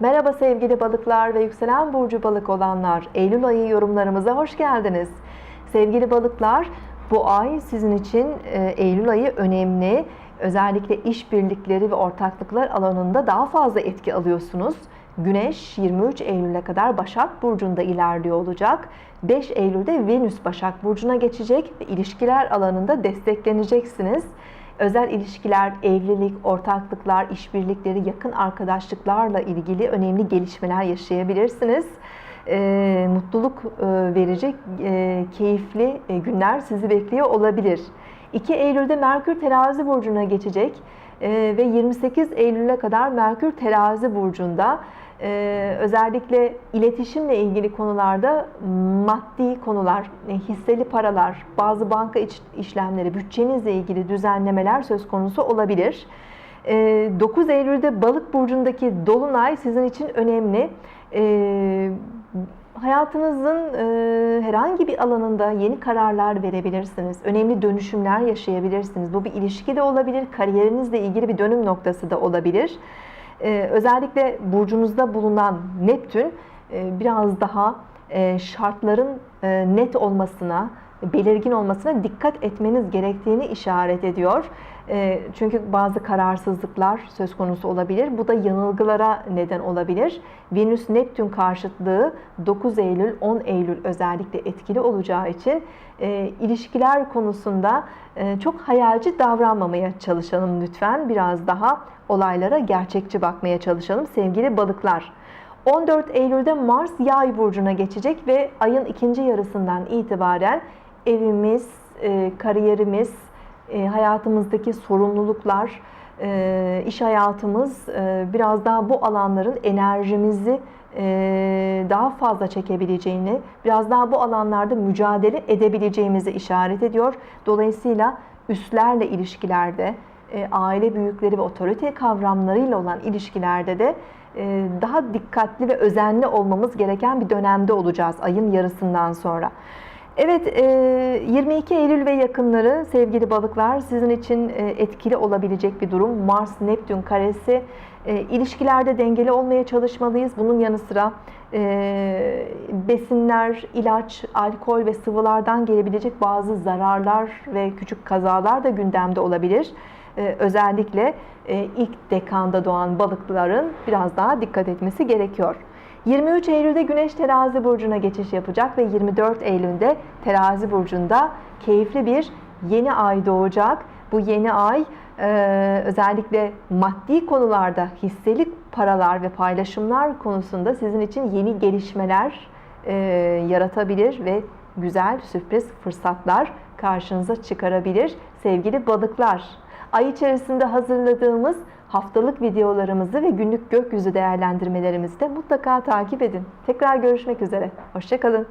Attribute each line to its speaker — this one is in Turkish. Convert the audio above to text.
Speaker 1: Merhaba sevgili balıklar ve yükselen burcu balık olanlar. Eylül ayı yorumlarımıza hoş geldiniz. Sevgili balıklar, bu ay sizin için e, Eylül ayı önemli. Özellikle işbirlikleri ve ortaklıklar alanında daha fazla etki alıyorsunuz. Güneş 23 Eylül'e kadar Başak Burcu'nda ilerliyor olacak. 5 Eylül'de Venüs Başak Burcu'na geçecek ve ilişkiler alanında destekleneceksiniz. Özel ilişkiler, evlilik, ortaklıklar, işbirlikleri, yakın arkadaşlıklarla ilgili önemli gelişmeler yaşayabilirsiniz. E, mutluluk e, verecek e, keyifli e, günler sizi bekliyor olabilir. 2 Eylül'de Merkür Terazi burcuna geçecek e, ve 28 Eylül'e kadar Merkür Terazi burcunda ee, özellikle iletişimle ilgili konularda maddi konular, e, hisseli paralar, bazı banka iç, işlemleri, bütçenizle ilgili düzenlemeler söz konusu olabilir. Ee, 9 Eylül'de Balık burcundaki dolunay sizin için önemli. Ee, hayatınızın e, herhangi bir alanında yeni kararlar verebilirsiniz. Önemli dönüşümler yaşayabilirsiniz. Bu bir ilişki de olabilir, kariyerinizle ilgili bir dönüm noktası da olabilir. Ee, özellikle burcunuzda bulunan Neptün e, biraz daha e, şartların e, net olmasına, belirgin olmasına dikkat etmeniz gerektiğini işaret ediyor. E, çünkü bazı kararsızlıklar söz konusu olabilir. Bu da yanılgılara neden olabilir. Venüs Neptün karşıtlığı 9 Eylül 10 Eylül özellikle etkili olacağı için e, ilişkiler konusunda e, çok hayalci davranmamaya çalışalım lütfen. Biraz daha olaylara gerçekçi bakmaya çalışalım sevgili balıklar. 14 Eylül'de Mars Yay burcuna geçecek ve ayın ikinci yarısından itibaren evimiz, e, kariyerimiz, e, hayatımızdaki sorumluluklar, e, iş hayatımız biraz daha bu alanların enerjimizi daha fazla çekebileceğini, biraz daha bu alanlarda mücadele edebileceğimizi işaret ediyor. Dolayısıyla üstlerle ilişkilerde, aile büyükleri ve otorite kavramlarıyla olan ilişkilerde de daha dikkatli ve özenli olmamız gereken bir dönemde olacağız ayın yarısından sonra. Evet, 22 Eylül ve yakınları sevgili balıklar sizin için etkili olabilecek bir durum. Mars-Neptün karesi. ilişkilerde dengeli olmaya çalışmalıyız. Bunun yanı sıra besinler, ilaç, alkol ve sıvılardan gelebilecek bazı zararlar ve küçük kazalar da gündemde olabilir. Özellikle ilk dekanda doğan balıkların biraz daha dikkat etmesi gerekiyor. 23 Eylül'de Güneş Terazi burcuna geçiş yapacak ve 24 Eylül'de Terazi burcunda keyifli bir yeni ay doğacak. Bu yeni ay e, özellikle maddi konularda hisselik paralar ve paylaşımlar konusunda sizin için yeni gelişmeler e, yaratabilir ve güzel sürpriz fırsatlar karşınıza çıkarabilir. Sevgili balıklar, ay içerisinde hazırladığımız haftalık videolarımızı ve günlük gökyüzü değerlendirmelerimizi de mutlaka takip edin. Tekrar görüşmek üzere. Hoşçakalın.